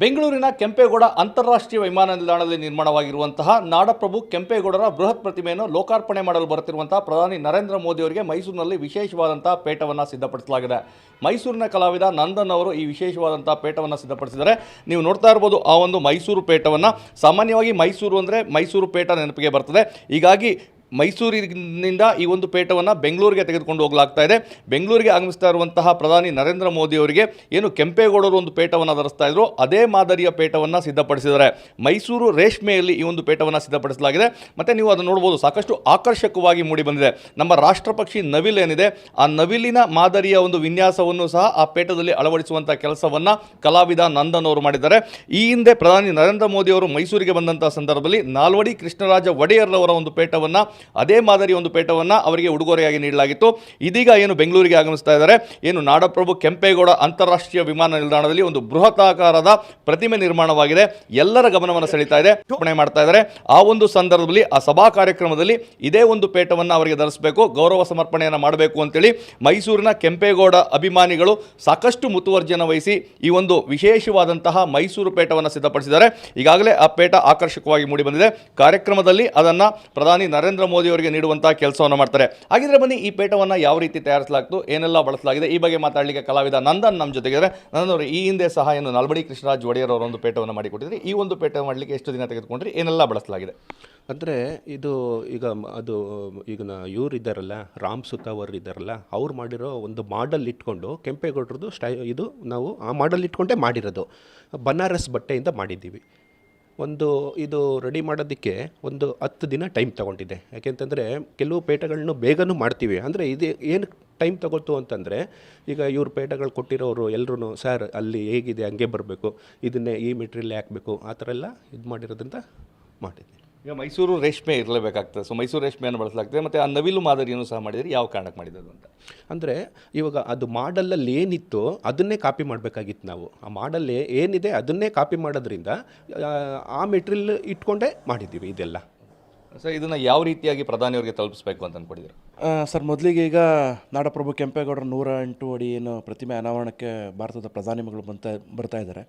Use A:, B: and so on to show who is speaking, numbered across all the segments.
A: ಬೆಂಗಳೂರಿನ ಕೆಂಪೇಗೌಡ ಅಂತಾರಾಷ್ಟ್ರೀಯ ವಿಮಾನ ನಿಲ್ದಾಣದಲ್ಲಿ ನಿರ್ಮಾಣವಾಗಿರುವಂತಹ ನಾಡಪ್ರಭು ಕೆಂಪೇಗೌಡರ ಬೃಹತ್ ಪ್ರತಿಮೆಯನ್ನು ಲೋಕಾರ್ಪಣೆ ಮಾಡಲು ಬರುತ್ತಿರುವಂತಹ ಪ್ರಧಾನಿ ನರೇಂದ್ರ ಮೋದಿ ಅವರಿಗೆ ಮೈಸೂರಿನಲ್ಲಿ ವಿಶೇಷವಾದಂತಹ ಪೇಟವನ್ನು ಸಿದ್ಧಪಡಿಸಲಾಗಿದೆ. ಮೈಸೂರಿನ ಕಲಾವಿದ ನಂದನ್ ಅವರು ಈ ವಿಶೇಷವಾದಂತಹ ಪೇಟವನ್ನು ಸಿದ್ಧಪಡಿಸಿದ್ದಾರೆ. ನೀವು ನೋಡ್ತಾ ಇರ್ಬೋದು ಆ ಒಂದು ಮೈಸೂರು ಪೇಟವನ್ನು. ಸಾಮಾನ್ಯವಾಗಿ ಮೈಸೂರು ಅಂದರೆ ಮೈಸೂರು ಪೇಟ ನೆನಪಿಗೆ ಬರ್ತದೆ. ಹೀಗಾಗಿ ಮೈಸೂರಿನಿಂದ ಈ ಒಂದು ಪೇಟವನ್ನು ಬೆಂಗಳೂರಿಗೆ ತೆಗೆದುಕೊಂಡು ಹೋಗಲಾಗ್ತಾ ಇದೆ. ಬೆಂಗಳೂರಿಗೆ ಆಗಮಿಸ್ತಾ ಇರುವಂತಹ ಪ್ರಧಾನಿ ನರೇಂದ್ರ ಮೋದಿ ಅವರಿಗೆ ಏನು ಕೆಂಪೇಗೌಡರು ಒಂದು ಪೇಟವನ್ನು ಧರಿಸ್ತಾ ಇದ್ರು, ಅದೇ ಮಾದರಿಯ ಪೇಟವನ್ನು ಸಿದ್ಧಪಡಿಸಿದ್ದಾರೆ. ಮೈಸೂರು ರೇಷ್ಮೆಯಲ್ಲಿ ಈ ಒಂದು ಪೇಟವನ್ನು ಸಿದ್ಧಪಡಿಸಲಾಗಿದೆ. ಮತ್ತು ನೀವು ಅದನ್ನು ನೋಡ್ಬೋದು, ಸಾಕಷ್ಟು ಆಕರ್ಷಕವಾಗಿ ಮೂಡಿ ಬಂದಿದೆ. ನಮ್ಮ ರಾಷ್ಟ್ರಪಕ್ಷಿ ನವಿಲ್ ಏನಿದೆ, ಆ ನವಿಲಿನ ಮಾದರಿಯ ಒಂದು ವಿನ್ಯಾಸವನ್ನು ಸಹ ಆ ಪೇಟದಲ್ಲಿ ಅಳವಡಿಸುವಂಥ ಕೆಲಸವನ್ನು ಕಲಾವಿದ ನಂದನ್ ಅವರು ಮಾಡಿದ್ದಾರೆ. ಈ ಹಿಂದೆ ಪ್ರಧಾನಿ ನರೇಂದ್ರ ಮೋದಿ ಅವರು ಮೈಸೂರಿಗೆ ಬಂದಂಥ ಸಂದರ್ಭದಲ್ಲಿ ನಾಲ್ವಡಿ ಕೃಷ್ಣರಾಜ ಒಡೆಯರ್ರವರ ಒಂದು ಪೇಟವನ್ನು ಅದೇ ಮಾದರಿ ಒಂದು ಪೇಟವನ್ನು ಅವರಿಗೆ ಉಡುಗೊರೆಯಾಗಿ ನೀಡಲಾಗಿತ್ತು. ಇದೀಗ ಏನು ಬೆಂಗಳೂರಿಗೆ ಆಗಮಿಸ್ತಾ ಇದ್ದಾರೆ, ಏನು ನಾಡಪ್ರಭು ಕೆಂಪೇಗೌಡ ಅಂತಾರಾಷ್ಟ್ರೀಯ ವಿಮಾನ ನಿಲ್ದಾಣದಲ್ಲಿ ಒಂದು ಬೃಹತಾಕಾರದ ಪ್ರತಿಮೆ ನಿರ್ಮಾಣವಾಗಿದೆ. ಎಲ್ಲರ ಗಮನವನ್ನು ಸೆಳೀತಾ ಇದೆ ಮಾಡ್ತಾ ಇದ್ದಾರೆ. ಆ ಒಂದು ಸಂದರ್ಭದಲ್ಲಿ, ಆ ಸಭಾ ಕಾರ್ಯಕ್ರಮದಲ್ಲಿ ಇದೇ ಒಂದು ಪೇಟವನ್ನು ಅವರಿಗೆ ಧರಿಸಬೇಕು, ಗೌರವ ಸಮರ್ಪಣೆಯನ್ನು ಮಾಡಬೇಕು ಅಂತೇಳಿ ಮೈಸೂರಿನ ಕೆಂಪೇಗೌಡ ಅಭಿಮಾನಿಗಳು ಸಾಕಷ್ಟು ಮುತುವರ್ಜಿಯನ್ನು ವಹಿಸಿ ಈ ಒಂದು ವಿಶೇಷವಾದಂತಹ ಮೈಸೂರು ಪೇಟವನ್ನು ಸಿದ್ಧಪಡಿಸಿದ್ದಾರೆ. ಈಗಾಗಲೇ ಆ ಪೇಟ ಆಕರ್ಷಕವಾಗಿ ಮೂಡಿಬಂದಿದೆ. ಕಾರ್ಯಕ್ರಮದಲ್ಲಿ ಅದನ್ನು ಪ್ರಧಾನಿ ನರೇಂದ್ರ ಮೋದಿ ಅವರಿಗೆ ನೀಡುವಂತಹ ಕೆಲಸವನ್ನು ಮಾಡ್ತಾರೆ. ಹಾಗಿದ್ರೆ ಬನ್ನಿ, ಈ ಪೇಟವನ್ನು ಯಾವ ರೀತಿ ತಯಾರಿಸಲಾಗ್ತು, ಏನೆಲ್ಲ ಬಳಸಲಾಗಿದೆ, ಈ ಬಗ್ಗೆ ಮಾತಾಡಲಿಕ್ಕೆ ಕಲಾವಿದ ನಂದನ್ ನಮ್ಮ ಜೊತೆಗಿದ್ದಾರೆ. ನಂದನ್ ಅವರು, ಈ ಹಿಂದೆ ಸಹ ಏನು ನಲ್ಬಡಿ ಕೃಷ್ಣರಾಜ್ ಒಡೆಯರ್ ಅವರ ಒಂದು ಪೇಟವನ್ನು ಮಾಡಿಕೊಟ್ಟಿದ್ರೆ. ಈ ಒಂದು ಪೇಟ ಮಾಡಲಿಕ್ಕೆ ಎಷ್ಟು ದಿನ ತೆಗೆದುಕೊಂಡ್ರಿ? ಏನೆಲ್ಲ ಬಳಸಲಾಗಿದೆ?
B: ಅಂದರೆ ಇದು ಈಗ ಅದು ಈಗ ಇವ್ರು ಇದ್ದಾರಲ್ಲ, ರಾಮ್ ಅವರು ಇದ್ದಾರಲ್ಲ, ಅವ್ರು ಮಾಡಿರೋ ಒಂದು ಮಾಡಲ್ ಇಟ್ಕೊಂಡು ಕೆಂಪೇಗೌಡರದು ಸ್ಟೈ, ಇದು ನಾವು ಆ ಮಾಡಲ್ ಇಟ್ಕೊಂಡೇ ಮಾಡಿರೋದು. ಬನಾರಸ್ ಬಟ್ಟೆಯಿಂದ ಮಾಡಿದ್ದೀವಿ. ಒಂದು ಇದು ರೆಡಿ ಮಾಡೋದಕ್ಕೆ ಒಂದು ಹತ್ತು ದಿನ ಟೈಮ್ ತೊಗೊಂಡಿದೆ. ಯಾಕೆಂತಂದರೆ ಕೆಲವು ಪೇಟಗಳನ್ನು ಬೇಗನೂ ಮಾಡ್ತೀವಿ. ಅಂದರೆ ಇದು ಏನು ಟೈಮ್ ತಗೋತು ಅಂತಂದರೆ ಈಗ ಇವ್ರು ಪೇಟಗಳು ಕೊಟ್ಟಿರೋರು ಎಲ್ಲರೂ ಸರ್, ಅಲ್ಲಿ ಹೇಗಿದೆ, ಹಂಗೆ ಬರಬೇಕು. ಇದನ್ನೇ ಈ ಮೆಟೀರಿಯಲ್ ಹಾಕಬೇಕು. ಆ ಥರ ಎಲ್ಲ ಇದು ಮಾಡಿರೋದ್ರಿಂದ ಮಾಡಿದ್ದೀವಿ
A: ಈಗ ಮೈಸೂರು ರೇಷ್ಮೆ ಇರಲೇಬೇಕಾಗ್ತದೆ. ಸೊ ಮೈಸೂರು ರೇಷ್ಮೆಯನ್ನು ಬಳಸಲಾಗ್ತದೆ. ಮತ್ತು ಆ ನವಿಲು ಮಾದರಿಯನ್ನು ಸಹ ಮಾಡಿದರೆ ಯಾವ ಕಾರಣಕ್ಕೆ ಮಾಡಿದ್ದು ಅಂತ.
B: ಅಂದರೆ ಇವಾಗ ಅದು ಮಾಡಲಲ್ಲಿ ಏನಿತ್ತು ಅದನ್ನೇ ಕಾಪಿ ಮಾಡಬೇಕಾಗಿತ್ತು ನಾವು. ಆ ಮಾಡಲ್ ಏನಿದೆ ಅದನ್ನೇ ಕಾಪಿ ಮಾಡೋದ್ರಿಂದ ಆ, ಆ ಮೆಟೀರಿಯಲ್ ಇಟ್ಕೊಂಡೇ ಮಾಡಿದ್ದೀವಿ ಇದೆಲ್ಲ.
A: ಸರ್ ಇದನ್ನು ಯಾವ ರೀತಿಯಾಗಿ ಪ್ರಧಾನಿಯವರಿಗೆ ತಲುಪಿಸಬೇಕು ಅಂತ ಅಂದ್ಕೊಂಡಿದ್ದೀರಿ
C: ಸರ್ ಮೊದಲಿಗೆ ಈಗ ನಾಡಪ್ರಭು ಕೆಂಪೇಗೌಡರ ನೂರ ಎಂಟು ಅಡಿ ಏನು ಪ್ರತಿಮೆ ಅನಾವರಣಕ್ಕೆ ಭಾರತದ ಪ್ರಧಾನಿಗಳು ಬಂತ ಬರ್ತಾ ಇದ್ದಾರೆ.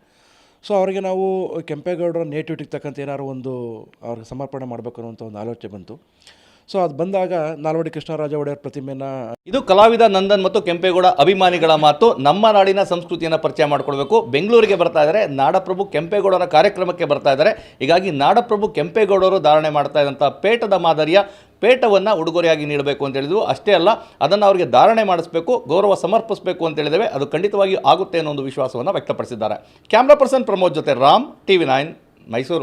C: ಸೊ ಅವರಿಗೆ ನಾವು ಕೆಂಪೇಗೌಡರ ನೇಟಿವಿಟಿಗೆ ತಕ್ಕಂಥ ಏನಾದ್ರು ಒಂದು, ಅವ್ರಿಗೆ ಸಮರ್ಪಣೆ ಮಾಡಬೇಕು ಅನ್ನೋಂಥ ಒಂದು ಆಲೋಚನೆ ಬಂತು. ಸೊ ಅದು ಬಂದಾಗ ನಾಲ್ವಡಿ ಕೃಷ್ಣರಾಜ ಒಡೆಯರ್ ಪ್ರತಿಮೆನ
A: ಇದು ಕಲಾವಿದ ನಂದನ್ ಮತ್ತು ಕೆಂಪೇಗೌಡ ಅಭಿಮಾನಿಗಳ ಮಾತು. ನಮ್ಮ ನಾಡಿನ ಸಂಸ್ಕೃತಿಯನ್ನು ಪರಿಚಯ ಮಾಡಿಕೊಡ್ಬೇಕು ಬೆಂಗಳೂರಿಗೆ ಬರ್ತಾ ಇದ್ದಾರೆ ನಾಡಪ್ರಭು ಕೆಂಪೇಗೌಡರ ಕಾರ್ಯಕ್ರಮಕ್ಕೆ ಬರ್ತಾ ಇದ್ದಾರೆ ಹೀಗಾಗಿ ನಾಡಪ್ರಭು ಕೆಂಪೇಗೌಡರು ಧಾರಣೆ ಮಾಡ್ತಾ ಇದ್ದಂಥ ಪೇಟದ ಮಾದರಿಯ ಪೇಟವನ್ನು ಉಡುಗೊರೆಯಾಗಿ ನೀಡಬೇಕು ಅಂತ ಹೇಳಿದ್ರು. ಅಷ್ಟೇ ಅಲ್ಲ, ಅದನ್ನು ಅವರಿಗೆ ಧಾರಣೆ ಮಾಡಿಸಬೇಕು, ಗೌರವ ಸಮರ್ಪಿಸಬೇಕು ಅಂತ ಹೇಳಿದ್ದೇವೆ. ಅದು ಖಂಡಿತವಾಗಿ ಆಗುತ್ತೆ ಅನ್ನೋ ಒಂದು ವಿಶ್ವಾಸವನ್ನು ವ್ಯಕ್ತಪಡಿಸಿದ್ದಾರೆ. ಕ್ಯಾಮ್ರಾ ಪರ್ಸನ್ ಪ್ರಮೋದ್ ಜೊತೆ ರಾಮ್, ಟಿವಿ ನೈನ್, ಮೈಸೂರು.